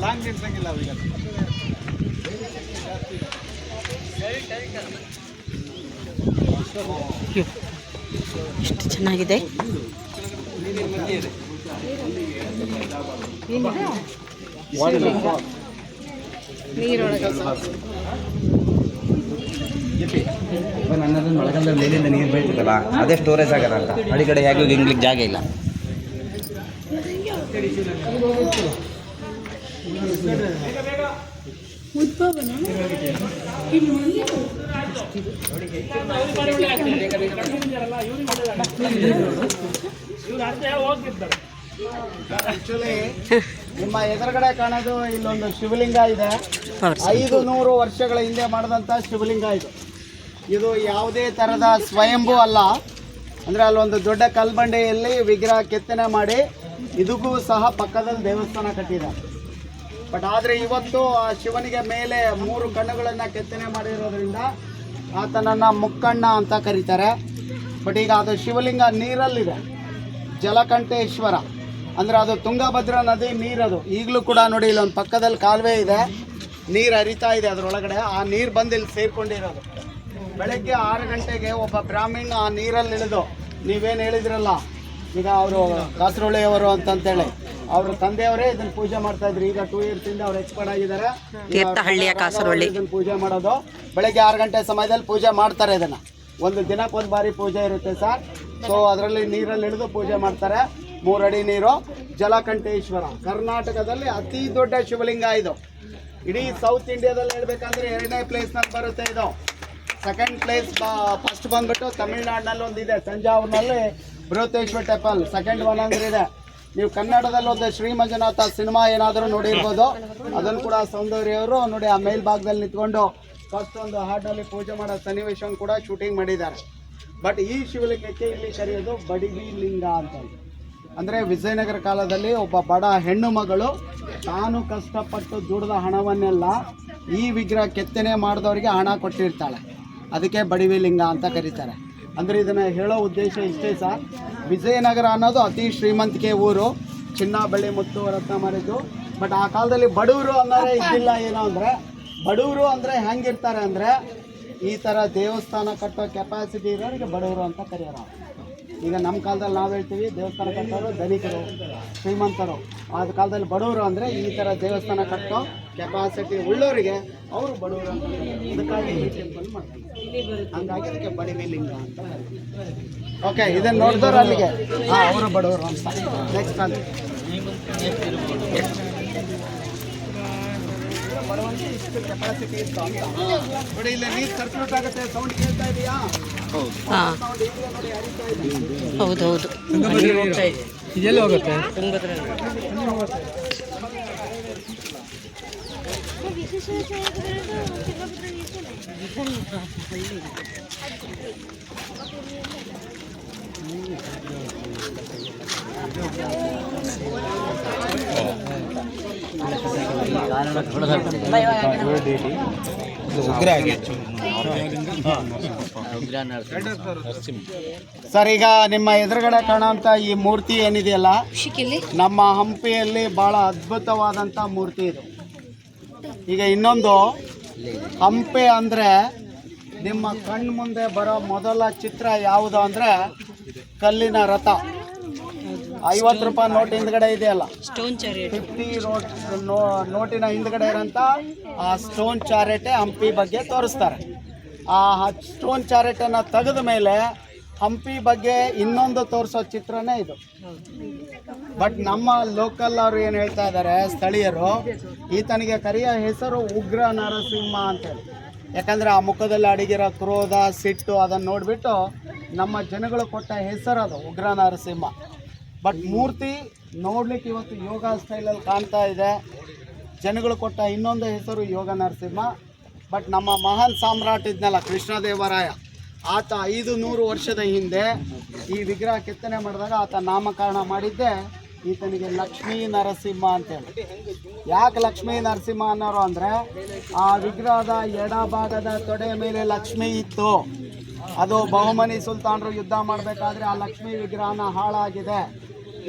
Long ನಿಲ್ಸಂಗಿಲ್ಲ ಅವರಿಗೆ. ಅಯ್ಯೋ ಎಷ್ಟು ಚೆನ್ನಾಗಿದೆ? ನನ್ನದು ಮಳೆಗಾಲದ ಮೇಲಿಂದ ನೀರು ಬೀಳ್ತದಲ್ಲ ಅದೇ ಸ್ಟೋರೇಜ್ ಆಗಲ್ಲ ಅಂತ ಕಡೆ ಹೇಗೂ ಹಿಂಗ್ಲಿಕ್ಕೆ ಜಾಗ ಇಲ್ಲ ಆಕ್ಚುಲಿ ನಿಮ್ಮ ಎದುರುಗಡೆ ಕಾಣೋದು ಇಲ್ಲೊಂದು ಶಿವಲಿಂಗ ಇದೆ. ಐದು ನೂರು ವರ್ಷಗಳ ಹಿಂದೆ ಮಾಡಿದಂಥ ಶಿವಲಿಂಗ ಇದು. ಇದು ಯಾವುದೇ ಥರದ ಸ್ವಯಂಭೂ ಅಲ್ಲ. ಅಂದ್ರೆ ಅಲ್ಲೊಂದು ದೊಡ್ಡ ಕಲ್ಬಂಡೆಯಲ್ಲಿ ವಿಗ್ರಹ ಕೆತ್ತನೆ ಮಾಡಿ ಇದಕ್ಕೂ ಸಹ ಪಕ್ಕದಲ್ಲಿ ದೇವಸ್ಥಾನ ಕಟ್ಟಿದ್ದಾರೆ. ಬಟ್ ಆದರೆ ಇವತ್ತು ಆ ಶಿವನಿಗೆ ಮೇಲೆ ಮೂರು ಕಣ್ಣುಗಳನ್ನು ಕೆತ್ತನೆ ಮಾಡಿರೋದ್ರಿಂದ ಆತನನ್ನು ಮುಕ್ಕಣ್ಣ ಅಂತ ಕರೀತಾರೆ. ಬಟ್ ಈಗ ಅದು ಶಿವಲಿಂಗ ನೀರಲ್ಲಿದೆ. ಜಲಕಂಠೇಶ್ವರ. ಅಂದರೆ ಅದು ತುಂಗಭದ್ರಾ ನದಿ ನೀರದು. ಈಗಲೂ ಕೂಡ ನೋಡಿ ಇಲ್ಲೊಂದು ಪಕ್ಕದಲ್ಲಿ ಕಾಲುವೆ ಇದೆ. ನೀರು ಹರಿತಾ ಇದೆ ಅದರೊಳಗಡೆ. ಆ ನೀರು ಬಂದು ಇಲ್ಲಿ ಸೇರ್ಕೊಂಡಿರೋದು. ಬೆಳಗ್ಗೆ ಆರು ಗಂಟೆಗೆ ಒಬ್ಬ ಬ್ರಾಹ್ಮಣ ಆ ನೀರಲ್ಲಿ ಇಳಿದು ನೀವೇನು ಹೇಳಿದ್ರಲ್ಲ? ಈಗ ಅವರು ಕಾಸರೊಳೆಯವರು ಅಂತಂತೇಳಿ. ಅವ್ರ ತಂದೆಯವರೇ ಇದನ್ನ ಪೂಜೆ ಮಾಡ್ತಾ ಇದ್ರು. ಈಗ ಟೂ ಇಯರ್ಸ್ ಇಂದ ಅವ್ರು ಎಕ್ಸ್ಪರ್ಟ್ ಆಗಿದ್ದಾರೆ. ತೀರ್ಥಹಳ್ಳಿಯ ಕಾಸರವಳ್ಳಿ. ಇದನ್ನ ಪೂಜೆ ಮಾಡೋದು? ಬೆಳಗ್ಗೆ ಆರು ಗಂಟೆ ಸಮಯದಲ್ಲಿ ಪೂಜೆ ಮಾಡ್ತಾರೆ ಇದನ್ನ. ಒಂದು ದಿನಕ್ಕೊಂದು ಬಾರಿ ಪೂಜೆ ಇರುತ್ತೆ ಸರ್. ಸೊ ಅದರಲ್ಲಿ ನೀರಲ್ಲಿ ಇಳಿದು ಪೂಜೆ ಮಾಡ್ತಾರೆ. ಮೂರಡಿ ನೀರು ಜಲಕಂಠೇಶ್ವರ. ಕರ್ನಾಟಕದಲ್ಲಿ ಅತಿ ದೊಡ್ಡ ಶಿವಲಿಂಗ ಇದು. ಇಡೀ ಸೌತ್ ಇಂಡಿಯಾದಲ್ಲಿ ಹೇಳ್ಬೇಕಂದ್ರೆ ಎರಡನೇ ಪ್ಲೇಸ್ನಲ್ಲಿ ಬರುತ್ತೆ ಇದು. ಸೆಕೆಂಡ್ ಪ್ಲೇಸ್ ಫಸ್ಟ್ ಬಂದ್ಬಿಟ್ಟು ತಮಿಳ್ನಾಡಿನಲ್ಲಿ ಒಂದಿದೆ. ತಂಜಾವೂರಿನಲ್ಲಿ ಬೃಹತೇಶ್ವರ ಟೆಂಪಲ್ ಸೆಕೆಂಡ್ ಒನ್ ಅಂದ್ರೆ ಇದೆ. ನೀವು ಕನ್ನಡದಲ್ಲಿ ಒಂದು ಶ್ರೀ ಮಂಜುನಾಥ ಸಿನಿಮಾ ಏನಾದರೂ ನೋಡಿರ್ಬೋದು. ಅದನ್ನು ಕೂಡ ಸೌಂದರ್ಯ ಅವರು ನೋಡಿ ಆ ಮೇಲ್ಭಾಗದಲ್ಲಿ ನಿಂತ್ಕೊಂಡು ಫಸ್ಟ್ ಒಂದು ಹಾಡಲ್ಲಿ ಪೂಜೆ ಮಾಡೋ ಸನ್ನಿವೇಶವನ್ನು ಕೂಡ ಶೂಟಿಂಗ್ ಮಾಡಿದ್ದಾರೆ. ಬಟ್ ಈ ಶಿವಲಿಂಗಕ್ಕೆ ಇಲ್ಲಿ ಕರೆಯೋದು ಬಡಿಗಿ ಲಿಂಗ ಅಂತ ಅಂದರೆ ವಿಜಯನಗರ ಕಾಲದಲ್ಲಿ ಒಬ್ಬ ಬಡ ಹೆಣ್ಣು ಮಗಳು ತಾನು ಕಷ್ಟಪಟ್ಟು ದುಡಿದ ಹಣವನ್ನೆಲ್ಲ ಈ ವಿಗ್ರಹ ಕೆತ್ತನೆ ಮಾಡಿದವರಿಗೆ ಹಣ ಕೊಟ್ಟಿರ್ತಾಳೆ. ಅದಕ್ಕೆ ಬಡಿವಿ ಲಿಂಗ ಅಂತ ಕರೀತಾರೆ. ಅಂದರೆ ಇದನ್ನು ಹೇಳೋ ಉದ್ದೇಶ ಇಷ್ಟೇ ಸರ್ ವಿಜಯನಗರ ಅನ್ನೋದು ಅತಿ ಶ್ರೀಮಂತಿಕೆ ಊರು. ಚಿನ್ನ ಬೆಳ್ಳಿ ಮುತ್ತು ರತ್ನ ಮಾಡಿದ್ದು ಬಟ್ ಆ ಕಾಲದಲ್ಲಿ ಬಡವರು ಅನ್ನೋದೇ ಇದ್ದಿಲ್ಲ ಏನೋ ಅಂದರೆ. ಬಡವರು ಅಂದರೆ ಹೆಂಗಿರ್ತಾರೆ ಅಂದರೆ ಈ ಥರ ದೇವಸ್ಥಾನ ಕಟ್ಟೋ ಕೆಪಾಸಿಟಿ ಇರೋರಿಗೆ ಬಡವರು ಅಂತ ಕರೆಯೋರ ಈಗ ನಮ್ಮ ಕಾಲದಲ್ಲಿ ನಾವು ಹೇಳ್ತೀವಿ, ದೇವಸ್ಥಾನ ಕಟ್ಟೋರು ಧನಿಕರು, ಶ್ರೀಮಂತರು. ಆದ ಕಾಲದಲ್ಲಿ ಬಡವರು ಅಂದರೆ ಈ ಥರ ದೇವಸ್ಥಾನ ಕಟ್ಟೋ ಕೆಪಾಸಿಟಿ ಉಳ್ಳವರಿಗೆ ಅವರು ಬಡವರು ಅಂತ ಇದಕ್ಕಾಗಿ ಈ ಟೆಂಪಲ್ ಮಾಡ್ತಾರೆ. ಹಂಗಾಗಿ ಅದಕ್ಕೆ ಬಡಿಮೆ ಲಿಂಗ ಅಂತ ಓಕೆ ಇದನ್ನ ನೋಡಿದವ್ರು ಅಲ್ಲಿಗೆ. ಹಾಂ ಅವರು ಬಡವರು ಅಂತ. ನೆಕ್ಸ್ಟ್ ಅಲ್ಲಿ. ಬಡವನಿಗೆ ಇಷ್ಟು ಕೆಪಾಸಿಟಿ ಇತ್ತು ಅಂತ ನೋಡಿ ಇಲ್ಲಿ ನೀರು ಸರ್ಕ್ಯೂಟ್ ಆಗುತ್ತೆ ಸೌಂಡ್ ಕೇಳ್ತಾ ಇದೆಯಾ? ಹಾಂ ಸೌಂಡ್ ಈಗಲೇ ಹರಿತಾ ಇದೆ. ಹೌದೌದು ಇದೆಲ್ಲ ಹೋಗುತ್ತೆ ಸರ್ ಈಗ ನಿಮ್ಮ ಎದುರುಗಡೆ ಕಾಣೋಂಥ ಈ ಮೂರ್ತಿ ಏನಿದೆಯಲ್ಲ? ನಮ್ಮ ಹಂಪಿಯಲ್ಲಿ ಬಹಳ ಅದ್ಭುತವಾದಂಥ ಮೂರ್ತಿ ಇದು. ಈಗ ಇನ್ನೊಂದು ಹಂಪೆ ಅಂದರೆ ನಿಮ್ಮ ಕಣ್ಣು ಮುಂದೆ ಬರೋ ಮೊದಲ ಚಿತ್ರ ಯಾವುದು ಅಂದರೆ ಕಲ್ಲಿನ ರಥ. ಐವತ್ತು ರೂಪಾಯಿ ನೋಟ್ ಹಿಂದ್ಗಡೆ ಇದೆಯಲ್ಲ? ಸ್ಟೋನ್ ಚಾರಿಯೇಟ್ ಫಿಫ್ಟಿ ನೋಟ್ ನೋ- ನೋಟಿನ ಹಿಂದ್ಗಡೆ ಇರೋಂಥ ಆ ಸ್ಟೋನ್ ಚಾರೆಟೆ ಹಂಪಿ ಬಗ್ಗೆ ತೋರಿಸ್ತಾರೆ. ಆ ಸ್ಟೋನ್ ಚಾರೆಟನ್ನು ತೆಗೆದ ಮೇಲೆ ಹಂಪಿ ಬಗ್ಗೆ ಇನ್ನೊಂದು ತೋರಿಸೋ ಚಿತ್ರನೇ ಇದು. ಬಟ್ ನಮ್ಮ ಲೋಕಲ್ ಅವರು ಏನು ಹೇಳ್ತಾ ಇದ್ದಾರೆ ಸ್ಥಳೀಯರು, ಈತನಿಗೆ ಕರೆಯ ಹೆಸರು ಉಗ್ರ ನರಸಿಂಹ ಅಂತೇಳಿ. ಯಾಕಂದರೆ ಆ ಮುಖದಲ್ಲಿ ಅಡಗಿರೋ ಕ್ರೋಧ, ಸಿಟ್ಟು ಅದನ್ನು ನೋಡಿಬಿಟ್ಟು ನಮ್ಮ ಜನಗಳು ಕೊಟ್ಟ ಹೆಸರು ಅದು, ಉಗ್ರ ನರಸಿಂಹ. ಬಟ್ ಮೂರ್ತಿ ನೋಡ್ಲಿಕ್ಕೆ ಇವತ್ತು ಯೋಗ ಸ್ಟೈಲಲ್ಲಿ ಕಾಣ್ತಾ ಇದೆ. ಜನಗಳು ಕೊಟ್ಟ ಇನ್ನೊಂದು ಹೆಸರು ಯೋಗ ನರಸಿಂಹ. ಬಟ್ ನಮ್ಮ ಮಹಾನ್ ಸಾಮ್ರಾಟ್ ಇದ್ನಲ್ಲ, ಕೃಷ್ಣದೇವರಾಯ. ಆತ ಐದು ನೂರು ವರ್ಷದ ಹಿಂದೆ ಈ ವಿಗ್ರಹ ಕೆತ್ತನೆ ಮಾಡಿದಾಗ ಆತ ನಾಮಕರಣ ಮಾಡಿದ್ದೆ. ಈತನಿಗೆ ಲಕ್ಷ್ಮೀ ನರಸಿಂಹ ಅಂತೇಳಿ. ಯಾಕೆ ಲಕ್ಷ್ಮೀ ನರಸಿಂಹ ಅನ್ನೋರು ಅಂದರೆ ಆ ವಿಗ್ರಹದ ಎಡಭಾಗದ ತೊಡೆ ಮೇಲೆ ಲಕ್ಷ್ಮಿ ಇತ್ತು. ಅದು ಬಹುಮನಿ ಸುಲ್ತಾನರು ಯುದ್ಧ ಮಾಡಬೇಕಾದ್ರೆ ಆ ಲಕ್ಷ್ಮೀ ವಿಗ್ರಹನ ಹಾಳಾಗಿದೆ.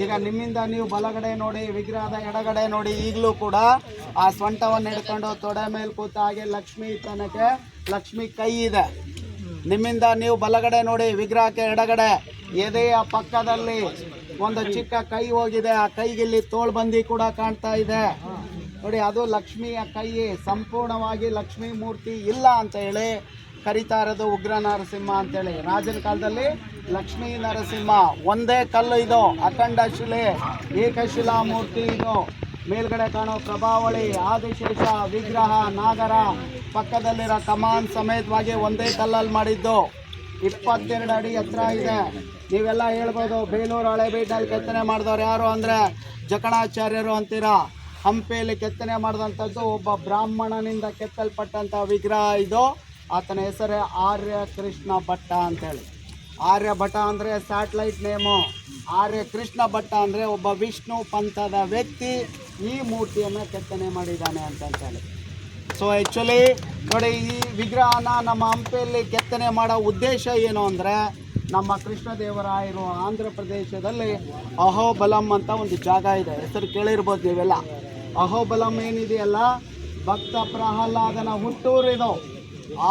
ಈಗ ನಿಮ್ಮಿಂದ ನೀವು ಬಲಗಡೆ ನೋಡಿ, ವಿಗ್ರಹದ ಎಡಗಡೆ ನೋಡಿ, ಈಗಲೂ ಕೂಡ ಆ ಸ್ವಂಟವನ್ನು ಹಿಡ್ಕೊಂಡು ತೊಡೆ ಮೇಲೆ ಕೂತ ಹಾಗೆ ಲಕ್ಷ್ಮಿ ತನಕ ಲಕ್ಷ್ಮಿ ಕೈ ಇದೆ. ನಿಮ್ಮಿಂದ ನೀವು ಬಲಗಡೆ ನೋಡಿ, ವಿಗ್ರಹಕ್ಕೆ ಎಡಗಡೆ. ಎದೆಯ ಪಕ್ಕದಲ್ಲಿ ಒಂದು ಚಿಕ್ಕ ಕೈ ಹೋಗಿದೆ. ಆ ಕೈಗೆ ಇಲ್ಲಿ ತೋಳ್ಬಂದಿ ಕೂಡ ಕಾಣ್ತಾ ಇದೆ. ನೋಡಿ, ಅದು ಲಕ್ಷ್ಮಿಯ ಕೈ. ಸಂಪೂರ್ಣವಾಗಿ ಲಕ್ಷ್ಮೀ ಮೂರ್ತಿ ಇಲ್ಲ ಅಂತ ಹೇಳಿ ಕರಿತಾ ಇರೋದು ಉಗ್ರ ನರಸಿಂಹ ಅಂತೇಳಿ. ರಾಜನ ಕಾಲದಲ್ಲಿ ಲಕ್ಷ್ಮೀ ನರಸಿಂಹ. ಒಂದೇ ಕಲ್ಲು ಇದು. ಅಖಂಡ ಶಿಲೆ, ಏಕಶಿಲಾ ಮೂರ್ತಿ ಇದು. ಮೇಲ್ಗಡೆ ಕಾಣೋ ಪ್ರಭಾವಳಿ ಆದಿಶೇಷ, ವಿಗ್ರಹ, ನಾಗರ, ಪಕ್ಕದಲ್ಲಿರೋ ಕಮಾನ್ ಸಮೇತವಾಗಿ ಒಂದೇ ಕಲ್ಲಲ್ಲಿ ಮಾಡಿದ್ದು. ಇಪ್ಪತ್ತೆರಡು ಅಡಿ ಎತ್ತರ ಇದೆ. ನೀವೆಲ್ಲ ಹೇಳ್ಬೋದು, ಬೇಲೂರು ಹಳೆಬೀಟಲ್ಲಿ ಕೆತ್ತನೆ ಮಾಡಿದವ್ರು ಯಾರು ಅಂದರೆ ಜಕಣಾಚಾರ್ಯರು ಅಂತೀರಾ? ಹಂಪಿಯಲ್ಲಿ ಕೆತ್ತನೆ ಮಾಡಿದಂಥದ್ದು ಒಬ್ಬ ಬ್ರಾಹ್ಮಣನಿಂದ ಕೆತ್ತಲ್ಪಟ್ಟಂಥ ವಿಗ್ರಹ ಇದು. ಆತನ ಹೆಸರೇ ಆರ್ಯ ಕೃಷ್ಣ ಭಟ್ಟ ಅಂತೇಳಿ. ಆರ್ಯ ಭಟ್ಟ ಅಂದರೆ ಸ್ಯಾಟಲೈಟ್ ನೇಮು. ಆರ್ಯ ಕೃಷ್ಣ ಭಟ್ಟ ಅಂದರೆ ಒಬ್ಬ ವಿಷ್ಣು ಪಂಥದ ವ್ಯಕ್ತಿ. ಈ ಮೂರ್ತಿಯನ್ನು ಕೆತ್ತನೆ ಮಾಡಿದ್ದಾನೆ ಅಂತ ಹೇಳಿ ಸೊ ಆ್ಯಕ್ಚುಲಿ ನೋಡಿ, ಈ ವಿಗ್ರಹನ ನಮ್ಮ ಹಂಪೆಯಲ್ಲಿ ಕೆತ್ತನೆ ಮಾಡೋ ಉದ್ದೇಶ ಏನು ಅಂದರೆ, ನಮ್ಮ ಕೃಷ್ಣದೇವರಾಯರು ಆಂಧ್ರ ಪ್ರದೇಶದಲ್ಲಿ ಅಹೋಬಲಂ ಅಂತ ಒಂದು ಜಾಗ ಇದೆ. ಹೆಸರು ಕೇಳಿರ್ಬೋದು ನೀವೆಲ್ಲ. ಅಹೋಬಲಂ ಏನಿದೆಯಲ್ಲ? ಭಕ್ತ ಪ್ರಹ್ಲಾದನ ಹುಟ್ಟೂರಿದು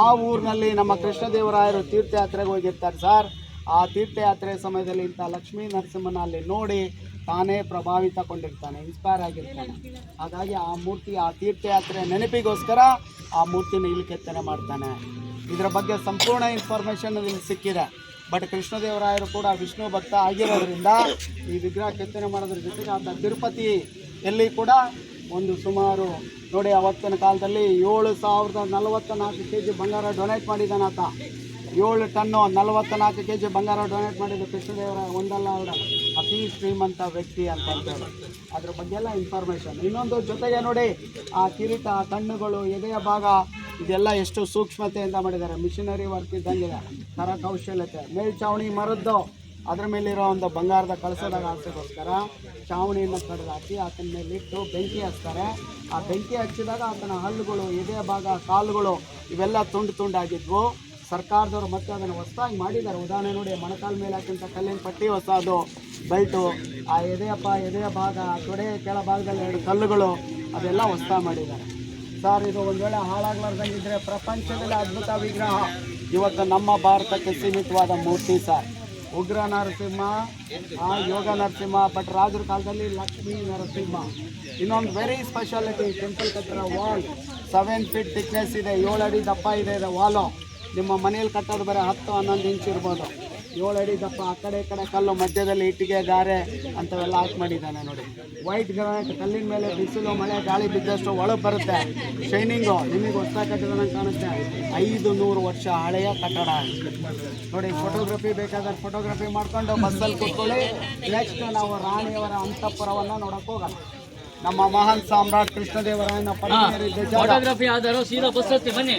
ಆ ಊರಿನಲ್ಲಿ ನಮ್ಮ ಕೃಷ್ಣದೇವರಾಯರು ತೀರ್ಥಯಾತ್ರೆಗೆ ಹೋಗಿರ್ತಾರೆ ಸರ್. ಆ ತೀರ್ಥಯಾತ್ರೆ ಸಮಯದಲ್ಲಿ ಇಂಥ ಲಕ್ಷ್ಮೀ ನರಸಿಂಹನ ಅಲ್ಲಿ ನೋಡಿ ತಾನೇ ಪ್ರಭಾವಿತಗೊಂಡಿರ್ತಾನೆ ಇನ್ಸ್ಪೈರ್ ಆಗಿರ್ತಾನೆ. ಹಾಗಾಗಿ ಆ ಮೂರ್ತಿ, ಆ ತೀರ್ಥಯಾತ್ರೆ ನೆನಪಿಗೋಸ್ಕರ ಆ ಮೂರ್ತಿನ ಇಲ್ಲಿ ಕೆತ್ತನೆ ಮಾಡ್ತಾನೆ. ಇದರ ಬಗ್ಗೆ ಸಂಪೂರ್ಣ ಇನ್ಫಾರ್ಮೇಷನ್ ಇಲ್ಲಿ ಸಿಕ್ಕಿದೆ. ಬಟ್ ಕೃಷ್ಣದೇವರಾಯರು ಕೂಡ ವಿಷ್ಣು ಭಕ್ತ ಆಗಿರೋದ್ರಿಂದ ಈ ವಿಗ್ರಹ ಕೆತ್ತನೆ ಮಾಡೋದ್ರ ಜೊತೆಗೆ ಆತ ತಿರುಪತಿ ಎಲ್ಲಿ ಕೂಡ ಒಂದು ಸುಮಾರು, ನೋಡಿ ಅವತ್ತಿನ ಕಾಲದಲ್ಲಿ ಏಳು ಸಾವಿರದ ನಲವತ್ತ ನಾಲ್ಕು ಕೆ ಜಿ ಬಂಗಾರ ಡೊನೇಟ್ ಮಾಡಿದ್ದಾನೆ ಆತ. ಏಳು ಟನ್ನು ನಲವತ್ತ ನಾಲ್ಕು ಕೆ ಜಿ ಬಂಗಾರ ಡೊನೇಟ್ ಮಾಡಿದ್ದು ಕೃಷ್ಣದೇವರ ಒಂದಲ್ಲ ಅವರ ಅತಿ ಶ್ರೀಮಂತ ವ್ಯಕ್ತಿ ಅಂತ ಅಂತೇಳಿ. ಅದ್ರ ಬಗ್ಗೆ ಎಲ್ಲ ಇನ್ಫಾರ್ಮೇಷನ್ ಇನ್ನೊಂದು ಜೊತೆಗೆ ನೋಡಿ, ಆ ಕಿರೀಟ ಕಣ್ಣುಗಳು, ಎದೆಯ ಭಾಗ, ಇದೆಲ್ಲ ಎಷ್ಟು ಸೂಕ್ಷ್ಮತೆಯಿಂದ ಮಾಡಿದ್ದಾರೆ. Missionary work ಇದ್ದಂಗಿದೆ. ಕರಕೌಶಲ್ಯತೆ ಮೇಲ್ಚಾವಣಿ ಮರದ್ದು, ಅದ್ರ ಮೇಲಿರೋ ಒಂದು ಬಂಗಾರದ ಕಳಸದಾಗ ಹಾಕೋಕ್ಕೋಸ್ಕರ ಚಾವಣಿಯನ್ನು ಕಡ್ದು ಹಾಕಿ ಆತನ ಮೇಲೆ ಇಟ್ಟು ಬೆಂಕಿ ಹಚ್ತಾರೆ. ಆ ಬೆಂಕಿ ಹಚ್ಚಿದಾಗ ಆತನ ಹಲ್ಲುಗಳು, ಎದೆಯ ಭಾಗ, ಕಾಲುಗಳು ಇವೆಲ್ಲ ತುಂಡು ತುಂಡಾಗಿದ್ವು. ಸರ್ಕಾರದವರು ಮತ್ತೆ ಅದನ್ನು ಹೊಸದಾಗಿ ಮಾಡಿದ್ದಾರೆ. ಉದಾಹರಣೆ ನೋಡಿ, ಮೊಣಕಾಲ ಮೇಲೆ ಹಾಕಿದಂಥ ಕಲ್ಲಿನ ಪಟ್ಟಿ ಹೊಸದು, ಬೆಲ್ಟು, ಆ ಎದೆಯಪ್ಪ, ಎದೆಯ ಭಾಗ ತೊಡೆ ಕೆಳ ಭಾಗದಲ್ಲಿ ಎರಡು ಕಲ್ಲುಗಳು, ಅದೆಲ್ಲ ಹೊಸದಾಗಿ ಮಾಡಿದ್ದಾರೆ. ಸರ್, ಇದು ಒಂದು ವೇಳೆ ಹಾಳಾಗ್ಲಾರ್ದಂಗಿದ್ರೆ ಪ್ರಪಂಚದಲ್ಲಿ ಅದ್ಭುತ ವಿಗ್ರಹ. ಇವತ್ತು ನಮ್ಮ ಭಾರತಕ್ಕೆ ಸೀಮಿತವಾದ ಮೂರ್ತಿ, ಸರ್. ಉಗ್ರ ನರಸಿಂಹ, ಆ ಯೋಗ ನರಸಿಂಹ, ಬಟ್ ರಾಜರ ಕಾಲದಲ್ಲಿ ಲಕ್ಷ್ಮೀ ನರಸಿಂಹ. ಇನ್ನೊಂದು ವೆರಿ ಸ್ಪೆಷಾಲಿಟಿ ಟೆಂಪಲ್ ಕಟ್ಟಿರೋ ವಾಲ್ ಸೆವೆನ್ ಫೀಟ್ ಥಿಕ್ನೆಸ್ ಇದೆ ಏಳು ಅಡಿ ದಪ್ಪ ಇದೆ ಇದೆ ವಾಲು ನಿಮ್ಮ ಮನೆಯಲ್ಲಿ ಕಟ್ಟೋದು ಬರೀ ಹತ್ತು ಹನ್ನೊಂದು ಇಂಚ್ ಇರ್ಬೋದು. ಏಳು ಅಡಿ ದಪ್ಪ, ಆ ಕಡೆ ಕಡೆ ಕಲ್ಲು, ಮಧ್ಯದಲ್ಲಿ ಇಟ್ಟಿಗೆ, ಗಾರೆ ಅಂಥವೆಲ್ಲ ಹಾಕಿ ಮಾಡಿದ್ದಾನೆ ನೋಡಿ. ವೈಟ್ ಗ್ರಾನೈಟ್ ಕಲ್ಲಿನ ಮೇಲೆ ಬಿಸಿಲು, ಮಳೆ, ಗಾಳಿ ಬಿದ್ದಷ್ಟು ಒಳಗೆ ಬರುತ್ತೆ. ಶೈನಿಂಗು ನಿಮಗೆ ಹೊಸ ಕಟ್ಟಿದಂಗೆ ಕಾಣುತ್ತೆ ಐದು ನೂರು ವರ್ಷ ಹಳೆಯ ಕಟ್ಟಡ. ನೋಡಿ ಫೋಟೋಗ್ರಫಿ ಬೇಕಾದ್ರೆ ಫೋಟೋಗ್ರಫಿ ಮಾಡ್ಕೊಂಡು ಬಸ್ಸಲ್ಲಿ ಕೂತ್ಕೊಳ್ಳಿ. ನೆಕ್ಸ್ಟ್ ನಾವು ರಾಣಿಯವರ ಅಂತಃಪುರವನ್ನು ನೋಡಕ್ಕೆ ಹೋಗೋಣ. ನಮ್ಮ ಮಹಾನ್ ಸಾಮ್ರಾಟ್ ಕೃಷ್ಣದೇವರಾಯನ ಜಾಗ ಫೋಟೋಗ್ರಫಿ ಆದರೂ ಸೀದಾ ಬಸ್ ಬನ್ನಿ.